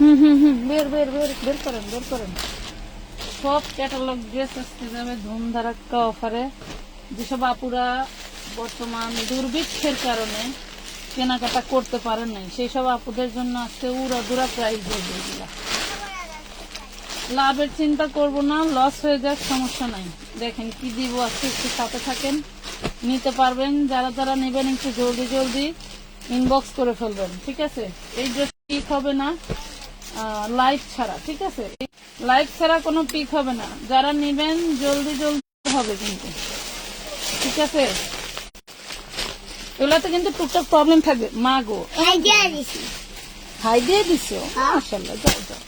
হুম হুম হুম, বের বের বের বের করেন বের করেন। সব ক্যাটালগ ড্রেস আসতে যাবে ধুমধারাক্কা অফারে যেসব আপুরা বর্তমান দুর্ভিক্ষের কারণে কেনাকাটা করতে পারেন নাই সেই সব আপুদের জন্য আজকে উড়া দুরা প্রাইস দেবে এগুলা লাভের চিন্তা করব না লস হয়ে যাক, সমস্যা নাই। দেখেন কি দিব আজকে, একটু সাথে থাকেন। নিতে পারবেন, যারা যারা নেবেন একটু জলদি জলদি ইনবক্স করে ফেলবেন, ঠিক আছে? এই ড্রেস পিক হবে না। লাইভ ছাড়া ঠিক আছে? লাইভ ছাড়া কোনো পিক হবে না। যারা নেবেন জলদি জলদি হবে কিন্তু। ঠিক আছে? এগুলাতে কিন্তু টুকটাক প্রবলেম থাকবে। মা গো হাই দিয়ে দিছো যাও যাও।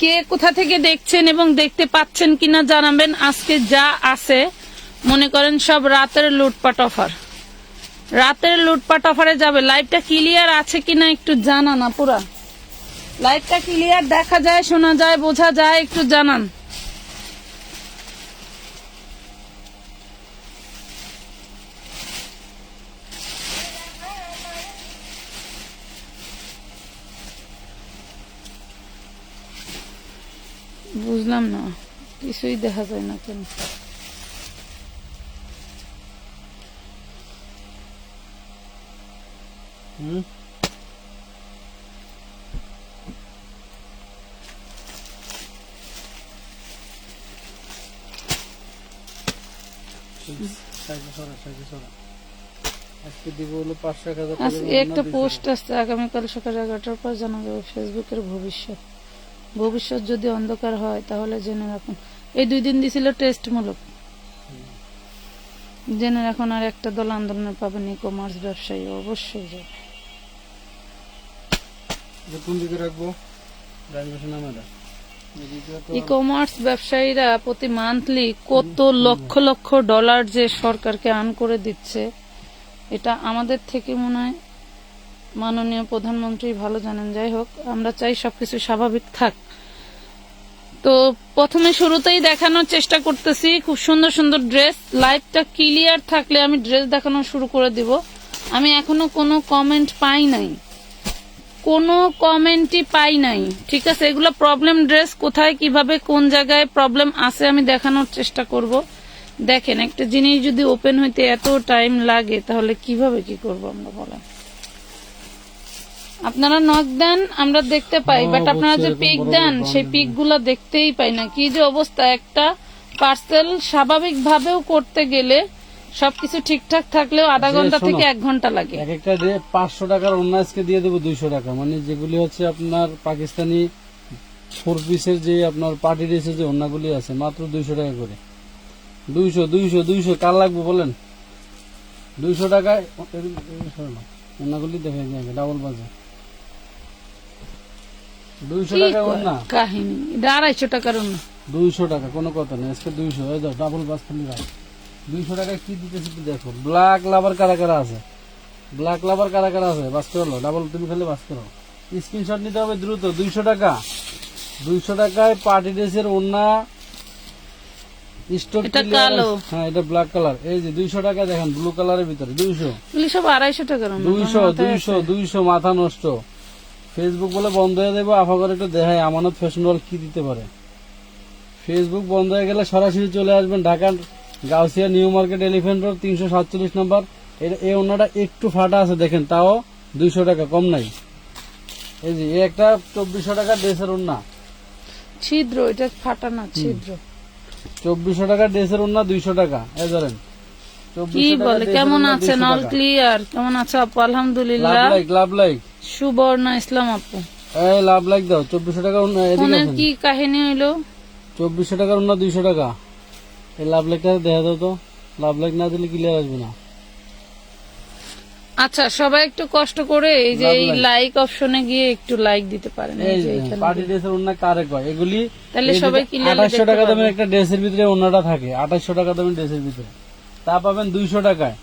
কে কোথা থেকে দেখছেন এবং দেখতে পাচ্ছেন কিনা জানাবেন। আজকে যা আছে মনে করেন সব রাতের লুটপাট অফার। রাতের লুটপাট অফারে যাবে। লাইভটা ক্লিয়ার আছে কিনা একটু জানান আপুরা লাইভটা ক্লিয়ার দেখা যায়, শোনা যায়, বোঝা যায়, একটু জানান। বুঝলাম না, কিছুই দেখা যায় না কেন হুম সাইজে সরা, সাইজে সরা। আজকে দিব হলো পাঁচশো এক হাজার টাকার আজকে ওড়না একটা পোস্ট আসছে আগামীকাল সকাল এগারোটার পর জানা যাবে ফেসবুকের ভবিষ্যৎ। ভবিষ্যৎ যদি অন্ধকার হয় তাহলে জেনে রাখুন। এই দুই দিন দিছিল টেস্টমূলক জেনে রাখুন আর একটা দল আন্দোলনে পাবেন ই কমার্স ব্যবসায়ী অবশ্যই যাবে। ই কমার্স ব্যবসায়ীরা প্রতি মান্থলি কত লক্ষ লক্ষ ডলার যে সরকারকে আর্ন করে দিচ্ছে, এটা আমাদের থেকে মনে হয় মাননীয় প্রধানমন্ত্রী ভালো জানেন। যাই হোক, আমরা চাই সবকিছু স্বাভাবিক থাক। তো প্রথমে শুরুতেই দেখানোর চেষ্টা করতেছি, খুব সুন্দর সুন্দর ড্রেস লাইভটা ক্লিয়ার থাকলে আমি ড্রেস দেখানো শুরু করে দিব। আমি এখনও কোনো কমেন্ট পাই নাই। কোনো কমেন্টই পাই নাই। ঠিক আছে এগুলো প্রবলেম ড্রেস কোথায় কীভাবে কোন জায়গায় প্রবলেম আছে আমি দেখানোর চেষ্টা করব। দেখেন একটা জিনিস যদি ওপেন হইতে এত টাইম লাগে তাহলে কীভাবে কি করব আমরা বলেন? আপনারা নক দেন আমরা দেখতে পাই বাট আপনারা যে পিক দেন সেই পিকগুলো দেখতেই পাই না। কি যে অবস্থা একটা পার্সেল স্বাভাবিক ভাবেও করতে গেলে সবকিছু ঠিকঠাক থাকলেও আধা ঘণ্টা থেকে এক ঘণ্টা লাগে। এক একটা দিয়ে পাঁচশো টাকার অন্য আজকে দিয়ে দেবো দুইশো টাকা। মানে যেগুলি হচ্ছে আপনার পাকিস্তানি ফোর পিসের যে আপনার পার্টি ড্রেসের যে অন্যগুলি আছে মাত্র দুইশো টাকা করে। দুইশো দুইশো দুইশো কার লাগবে বলেন? দুইশো টাকায় অন্যগুলি দেখে ডাবল বাজে দুইশো টাকা? অন্য? কাহিনী আড়াইশো টাকার অন্য। দুইশো টাকা কোনো কথা নেই আজকে দুইশো ডাবল বাস খালি রাখ। দুইশো টাকা কি দিতেছি তুই দেখো। ব্ল্যাক লাভার কারা কারা আছে? ব্ল্যাক লাভার কারা কারা আছে? বাস করল। ডাবল তুমি খালি বাস করো। স্ক্রিনশট নিতে হবে দ্রুত। দুইশো টাকা। দুইশো টাকায় পার্টি ড্রেসের ওন্না স্টক কালো। হ্যাঁ এটা ব্ল্যাক কালার এই যে দুইশো টাকা দেখেন ব্লু কালারের ভিতরে। দুইশো। এগুলি সব আড়াইশো টাকার দুইশো দুইশো দুইশো মাথা নষ্ট। ফেসবুক বলে বন্ধ হয়ে দেবো আফা করে একটু দেখায় আমানত ফ্যাশন কি দিতে পারে? ফেসবুক বন্ধ হয়ে গেলে সরাসরি চলে আসবেন ঢাকার Gausia New Market Elephant Road তিনশো সাতচল্লিশ নম্বর। এই অন্যটা একটু ফাটা আছে দেখেন তাও দুইশো টাকা কম নাই। এই যে একটা চব্বিশশো টাকা ড্রেসের ওন্না ছিদ্র এটা ফাটা না ছিদ্র। চব্বিশশো টাকা ড্রেসের ওন্না দুইশো টাকা। এই ধরেন কি বলে কেমন আছেন অল ক্লিয়ার কেমন আছে আপু? আলহামদুলিল্লাহ। Love like love like. Suborna Islam আপু। এই লাভ লাইক দাও চব্বিশশো টাকা কি কাহিনী হইল? চব্বিশশো টাকার অন্য দুইশো টাকা। এই লাভ লাইকটা দেখা দাও তো। লাভ না দিলে ক্লিয়ার আসবে না। আচ্ছা সবাই একটু কষ্ট করে এই যে এই লাইক অপশনে গিয়ে একটু লাইক দিতে পারেন। এই যে এখানে পার্টি ড্রেসের কারে কয় এগুলি তাহলে সবাই clearly আঠাশশো দেখতে টাকা দামের একটা ড্রেসের ভিতরে থাকে আঠাশশো টাকা দামের ড্রেসের ভিতরে। তা পাবেন দুইশো টাকায়।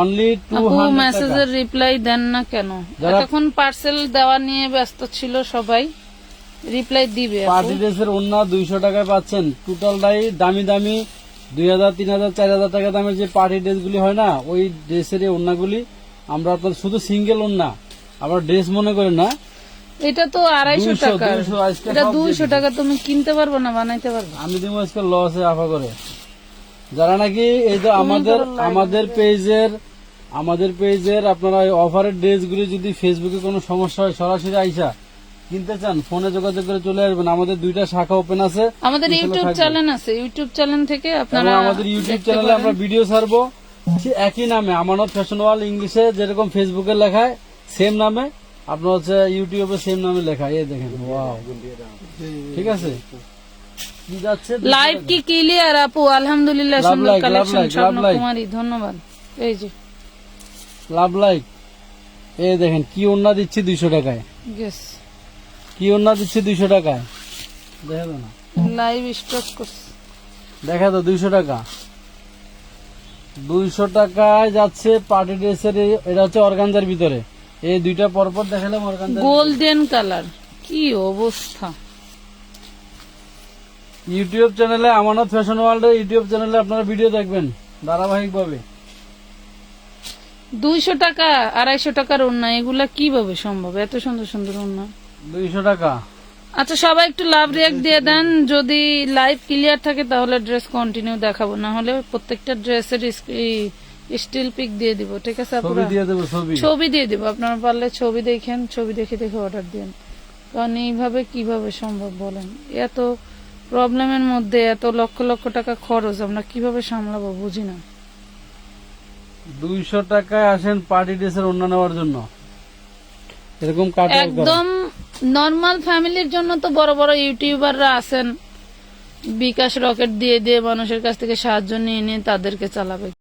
অনলি টু আপু হান্ড্রেড মেসেজের রিপ্লাই দেন না কেন? এতক্ষণ পার্সেল দেওয়া নিয়ে ব্যস্ত ছিল সবাই রিপ্লাই দিবে। পার্টি ড্রেসের অন্য দুইশো টাকায় পাচ্ছেন। টোটালটাই দামি দামি দুই হাজার তিন হাজার চার হাজার টাকা দামের যে পার্টি ড্রেসগুলি হয় না ওই ড্রেসের এই ওন্নাগুলি আমরা আপনার শুধু সিঙ্গেল ওন্না আবার ড্রেস মনে করেন না এটা তো আড়াইশো টাকা। এটা দুইশো টাকা তুমি কিনতে পারব না বানাইতে পারব? আমি দিব আজকে লসে আফা করে। যারা নাকি এই যে আমাদের আমাদের পেজের আমাদের পেজের আপনারা অফারের ড্রেস গুলি যদি ফেসবুকে কোনো সমস্যা হয় সরাসরি আইসা কিনতে চান ফোনে যোগাযোগ করে চলে আসবেন। আমাদের দুইটা শাখা ওপেন আছে। আমাদের ইউটিউব চ্যানেল আছে। ইউটিউব চ্যানেল থেকে আপনারা আমাদের ইউটিউব চ্যানেলে আমরা ভিডিও ছাড়বো। একই নামে আমানত ফ্যাশন ওয়াল ইংলিশে যেরকম ফেসবুকে লেখায় সেম নামে। আপনার হচ্ছে ইউটিউবে সেম নামে লেখা। এই দেখেন ওয়াও ঠিক আছে? লাইভ কি ক্লিয়ার আপু? আলহামদুলিল্লাহ সুন্দর কালেকশন স্বপ্ন লাইক। কুমারী ধন্যবাদ। এই যে। লাভ লাইক এই দেখেন কি ওন্না দিচ্ছি দুইশো টাকায়। গেস কি ওন্না দিচ্ছি দুইশো টাকায়? দেখা তো না লাইভ স্টক করছে। দেখা তো দুইশো টাকা। দুইশো টাকায় যাচ্ছে পার্টি ড্রেসের এটা হচ্ছে অর্গানজার ভিতরে। এই দুইটা পরপর দেখালাম অর্গানজার গোল্ডেন কালার। কি অবস্থা? ইউটিউব চ্যানেলে আমানত ফ্যাশন ওয়ার্ল্ডের ইউটিউব চ্যানেলে আপনারা ভিডিও দেখবেন ধারাবাহিক ভাবে দুইশো টাকা আড়াইশো টাকার ওড়না এগুলা কীভাবে সম্ভব? এত সুন্দর সুন্দর ওড়না। দুইশো টাকা। আচ্ছা সবাই একটু লাভ রিয়াক্ট দিয়ে দেন। যদি লাইভ ক্লিয়ার থাকে তাহলে ড্রেস কন্টিনিউ দেখাবো। না হলে প্রত্যেকটা ড্রেসের স্টিল পিক দিয়ে দিব ঠিক আছে ছবি দিয়ে দেবো ছবি। ছবি দিয়ে দিব। আপনারা পারলে ছবি দেখেন ছবি দেখে দেখে অর্ডার দিন কারণ এইভাবে কীভাবে সম্ভব বলেন? এত প্রবলেমের মধ্যে এত লক্ষ লক্ষ টাকা খরচ আমরা কীভাবে সামলাবো বুঝি না। দুইশো টাকায় আসেন পার্টি ড্রেসের অন্য নেওয়ার জন্য। এরকম একদম নর্মাল ফ্যামিলির জন্য তো বড় বড় ইউটিউবাররা আছেন। বিকাশ রকেট দিয়ে দিয়ে মানুষের কাছ থেকে সাহায্য নিয়ে নিয়ে তাদেরকে চালাবে।